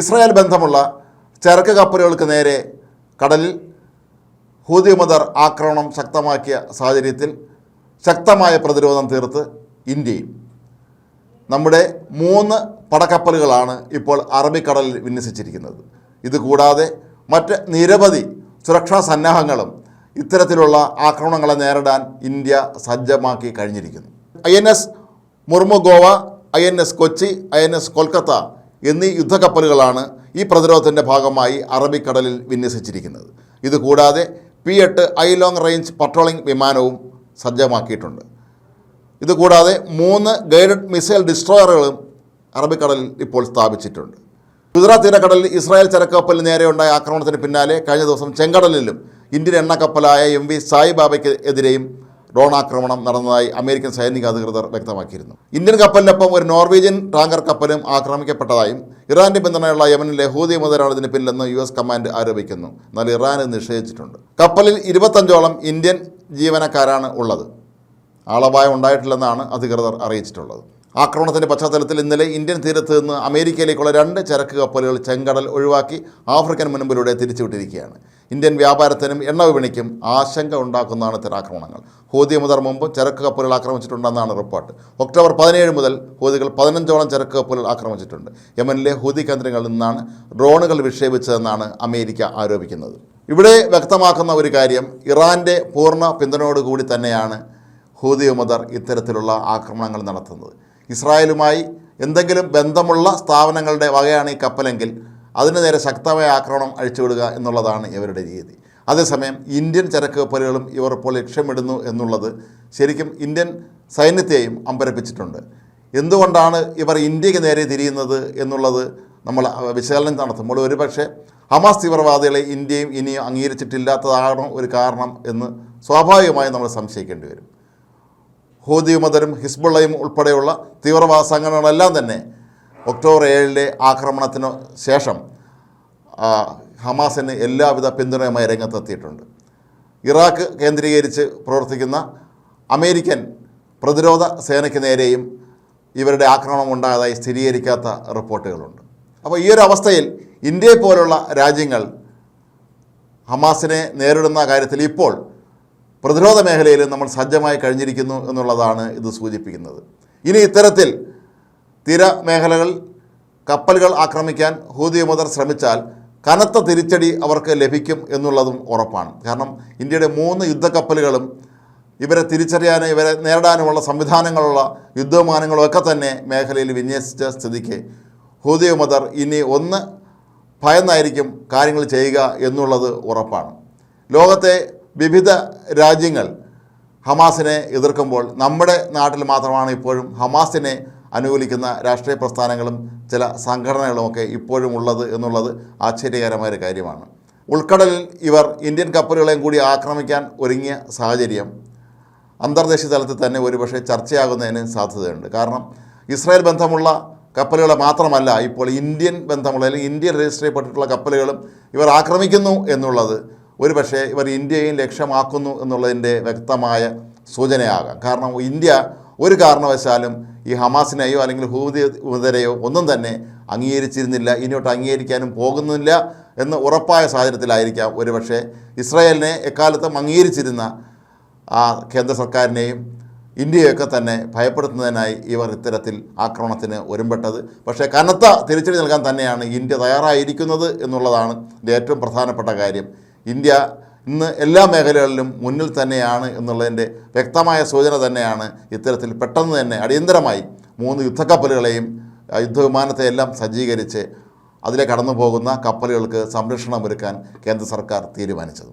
Israel ബന്ധമുള്ള ചരക്ക് കപ്പലുകൾക്ക് നേരെ കടലിൽ ഹൂതിമദർ ആക്രമണം ശക്തമാക്കിയ സാഹചര്യത്തിൽ ശക്തമായ പ്രതിരോധം തീർത്ത് ഇന്ത്യയും. നമ്മുടെ മൂന്ന് പടക്കപ്പലുകളാണ് ഇപ്പോൾ അറബിക്കടലിൽ വിന്യസിച്ചിരിക്കുന്നത്. ഇതുകൂടാതെ മറ്റ് നിരവധി സുരക്ഷാ സന്നാഹങ്ങളും ഇത്തരത്തിലുള്ള ആക്രമണങ്ങളെ നേരിടാൻ ഇന്ത്യ സജ്ജമാക്കി കഴിഞ്ഞിരിക്കുന്നു. I N S Mormugao I N S Kochi I N S Kolkata എന്നീ യുദ്ധക്കപ്പലുകളാണ് ഈ പ്രതിരോധത്തിന്റെ ഭാഗമായി അറബിക്കടലിൽ വിന്യസിച്ചിരിക്കുന്നത്. ഇതുകൂടാതെ പി എട്ട് ഐ ലോങ് റേഞ്ച് പട്രോളിംഗ് വിമാനവും സജ്ജമാക്കിയിട്ടുണ്ട്. ഇതുകൂടാതെ മൂന്ന് ഗൈഡഡ് മിസൈൽ ഡിസ്ട്രോയറുകളും അറബിക്കടലിൽ ഇപ്പോൾ സ്ഥാപിച്ചിട്ടുണ്ട്. ഗുജറാത്ത് തീരക്കടലിൽ ഇസ്രായേൽ ചരക്കപ്പലിന് നേരെയുണ്ടായ ആക്രമണത്തിന് പിന്നാലെ കഴിഞ്ഞ ദിവസം ചെങ്കടലിലും ഇന്ത്യൻ എണ്ണക്കപ്പലായ എം വി സായിബാബയ്ക്ക് എതിരെയും ഡ്രോൺ ആക്രമണം നടന്നതായി അമേരിക്കൻ സൈനിക അധികൃതർ വ്യക്തമാക്കിയിരുന്നു. ഇന്ത്യൻ കപ്പലിനൊപ്പം ഒരു നോർവീജിയൻ ടാങ്കർ കപ്പലും ആക്രമിക്കപ്പെട്ടതായും ഇറാന്റെ പിന്തുണയുള്ള യമനിലെ ഹൂതി മുതലാണ് ഇതിന് പിന്നിലെന്ന് യു എസ് കമാൻഡ് ആരോപിക്കുന്നു. എന്നാൽ ഇറാൻ നിഷേധിച്ചിട്ടുണ്ട്. കപ്പലിൽ ഇരുപത്തഞ്ചോളം ഇന്ത്യൻ ജീവനക്കാരാണ് ഉള്ളത്. ആളപായം ഉണ്ടായിട്ടില്ലെന്നാണ് അധികൃതർ അറിയിച്ചിട്ടുള്ളത്. ആക്രമണത്തിന്റെ പശ്ചാത്തലത്തിൽ ഇന്നലെ ഇന്ത്യൻ തീരത്ത് നിന്ന് അമേരിക്കയിലേക്കുള്ള രണ്ട് ചരക്ക് കപ്പലുകൾ ചെങ്കടൽ ഒഴിവാക്കി ആഫ്രിക്കൻ മുൻപിലൂടെ തിരിച്ചുവിട്ടിരിക്കുകയാണ്. ഇന്ത്യൻ വ്യാപാരത്തിനും എണ്ണ വിപണിക്കും ആശങ്ക ഉണ്ടാക്കുന്നതാണ് ഇത്തരം ആക്രമണങ്ങൾ. ഹോദി മുതൽ മുമ്പ് ചരക്ക് കപ്പലുകൾ ആക്രമിച്ചിട്ടുണ്ടെന്നാണ് റിപ്പോർട്ട്. ഒക്ടോബർ പതിനേഴ് മുതൽ ഹൂതികൾ പതിനഞ്ചോളം ചരക്ക് കപ്പലുകൾ ആക്രമിച്ചിട്ടുണ്ട്. യമനിലെ ഹോദി കേന്ദ്രങ്ങളിൽ നിന്നാണ് ഡ്രോണുകൾ വിക്ഷേപിച്ചതെന്നാണ് അമേരിക്ക ആരോപിക്കുന്നത്. ഇവിടെ വ്യക്തമാക്കുന്ന ഒരു കാര്യം ഇറാന്റെ പൂർണ പിന്തുണയോടുകൂടി തന്നെയാണ് ഹൂതി ഉമദർ ഇത്തരത്തിലുള്ള ആക്രമണങ്ങൾ നടത്തുന്നത്. ഇസ്രായേലുമായി എന്തെങ്കിലും ബന്ധമുള്ള സ്ഥാപനങ്ങളുടെ വകയാണ് ഈ കപ്പലെങ്കിൽ അതിനു നേരെ ശക്തമായ ആക്രമണം അഴിച്ചുവിടുക എന്നുള്ളതാണ് ഇവരുടെ രീതി. അതേസമയം ഇന്ത്യൻ ചരക്ക് കപ്പലുകളും ഇവർ ഇപ്പോൾ ലക്ഷ്യമിടുന്നു എന്നുള്ളത് ശരിക്കും ഇന്ത്യൻ സൈന്യത്തെയും അമ്പരപ്പിച്ചിട്ടുണ്ട്. എന്തുകൊണ്ടാണ് ഇവർ ഇന്ത്യയ്ക്ക് നേരെ തിരിയുന്നത് എന്നുള്ളത് നമ്മൾ വിശകലനം നടത്തുമ്പോൾ ഒരുപക്ഷെ ഹമാസ് തീവ്രവാദികളെ ഇന്ത്യയും ഇനിയും അംഗീകരിച്ചിട്ടില്ലാത്തതാണോ ഒരു കാരണം എന്ന് സ്വാഭാവികമായും നമ്മൾ സംശയിക്കേണ്ടി വരും. ഹൂദിയുമതരും ഹിസ്ബുള്ളയും ഉൾപ്പെടെയുള്ള തീവ്രവാദ സംഘടനകളെല്ലാം തന്നെ ഒക്ടോബർ ഏഴിലെ ആക്രമണത്തിന് ശേഷം ഹമാസിന് എല്ലാവിധ പിന്തുണയുമായി രംഗത്തെത്തിയിട്ടുണ്ട്. ഇറാഖ് കേന്ദ്രീകരിച്ച് പ്രവർത്തിക്കുന്ന അമേരിക്കൻ പ്രതിരോധ സേനയ്ക്ക് നേരെയും ഇവരുടെ ആക്രമണം ഉണ്ടായതായി സ്ഥിരീകരിക്കാത്ത റിപ്പോർട്ടുകളുണ്ട്. അപ്പോൾ ഈ ഒരു അവസ്ഥയിൽ ഇന്ത്യയെ പോലുള്ള രാജ്യങ്ങൾ ഹമാസിനെ നേരിടുന്ന കാര്യത്തിൽ ഇപ്പോൾ പ്രതിരോധ മേഖലയിൽ നമ്മൾ സജ്ജമായി കഴിഞ്ഞിരിക്കുന്നു എന്നുള്ളതാണ് ഇത് സൂചിപ്പിക്കുന്നത്. ഇനി ഇത്തരത്തിൽ തീര മേഖലകൾ കപ്പലുകൾ ആക്രമിക്കാൻ ഹൂതി മുതൽ ശ്രമിച്ചാൽ കനത്ത തിരിച്ചടി അവർക്ക് ലഭിക്കും എന്നുള്ളതും ഉറപ്പാണ്. കാരണം ഇന്ത്യയുടെ മൂന്ന് യുദ്ധക്കപ്പലുകളും ഇവരെ തിരിച്ചറിയാനും ഇവരെ നേരിടാനുമുള്ള സംവിധാനങ്ങളുള്ള യുദ്ധവിമാനങ്ങളും ഒക്കെ തന്നെ മേഖലയിൽ വിന്യസിച്ച സ്ഥിതിക്ക് ഹൂതി മദർ ഇനി ഒന്ന് ഭയന്നായിരിക്കും കാര്യങ്ങൾ ചെയ്യുക എന്നുള്ളത് ഉറപ്പാണ്. ലോകത്തെ വിവിധ രാജ്യങ്ങൾ ഹമാസിനെ എതിർക്കുമ്പോൾ നമ്മുടെ നാട്ടിൽ മാത്രമാണ് ഇപ്പോഴും ഹമാസിനെ അനുകൂലിക്കുന്ന രാഷ്ട്രീയ പ്രസ്ഥാനങ്ങളും ചില സംഘടനകളുമൊക്കെ ഇപ്പോഴും ഉള്ളത് എന്നുള്ളത് ആശ്ചര്യകരമായ ഒരു കാര്യമാണ്. ഉൾക്കടലിൽ ഇവർ ഇന്ത്യൻ കപ്പലുകളെയും കൂടി ആക്രമിക്കാൻ ഒരുങ്ങിയ സാഹചര്യം അന്തർദേശീയ തലത്തിൽ തന്നെ ഒരുപക്ഷെ ചർച്ചയാകുന്നതിന് സാധ്യതയുണ്ട്. കാരണം ഇസ്രായേൽ ബന്ധമുള്ള കപ്പലുകളെ മാത്രമല്ല ഇപ്പോൾ ഇന്ത്യൻ ബന്ധമുള്ള അല്ലെങ്കിൽ ഇന്ത്യൻ രജിസ്റ്റർ ചെയ്യപ്പെട്ടിട്ടുള്ള കപ്പലുകളും ഇവർ ആക്രമിക്കുന്നു എന്നുള്ളത് ഒരുപക്ഷെ ഇവർ ഇന്ത്യയും ലക്ഷ്യമാക്കുന്നു എന്നുള്ളതിന്റെ വ്യക്തമായ സൂചനയാകാം. കാരണം ഇന്ത്യ ഒരു കാരണവശാലും ഈ ഹമാസിനെയോ അല്ലെങ്കിൽ ഹൂതി ഉദരെയോ ഒന്നും തന്നെ അംഗീകരിച്ചിരുന്നില്ല ഇനിയോട്ട് അംഗീകരിക്കാനും പോകുന്നില്ല എന്ന് ഉറപ്പായ സാഹചര്യത്തിലായിരിക്കാം. ഒരുപക്ഷെ ഇസ്രായേലിനെ എക്കാലത്തും അംഗീകരിച്ചിരുന്ന ആ കേന്ദ്ര സർക്കാരിനെയും ഇന്ത്യയൊക്കെ തന്നെ ഭയപ്പെടുത്തുന്നതിനായി ഇവർ ഇത്തരത്തിൽ ആക്രമണത്തിന് ഒരുമ്പെട്ടത്. പക്ഷേ കനത്ത തിരിച്ചടി നൽകാൻ തന്നെയാണ് ഇന്ത്യ തയ്യാറായിരിക്കുന്നത് എന്നുള്ളതാണ് ഏറ്റവും പ്രധാനപ്പെട്ട കാര്യം. ഇന്ത്യ ഇന്ന് എല്ലാ മേഖലകളിലും മുന്നിൽ തന്നെയാണ് എന്നുള്ളതിന്റെ വ്യക്തമായ സൂചന തന്നെയാണ് ഇത്തരത്തിൽ പെട്ടെന്ന് തന്നെ അടിയന്തരമായി മൂന്ന് യുദ്ധക്കപ്പലുകളെയും യുദ്ധവിമാനത്തെ യുദ്ധവിമാനത്തെയെല്ലാം സജ്ജീകരിച്ച് അതിലെ കടന്നു പോകുന്ന കപ്പലുകൾക്ക് സംരക്ഷണം ഒരുക്കാൻ കേന്ദ്ര സർക്കാർ തീരുമാനിച്ചത്.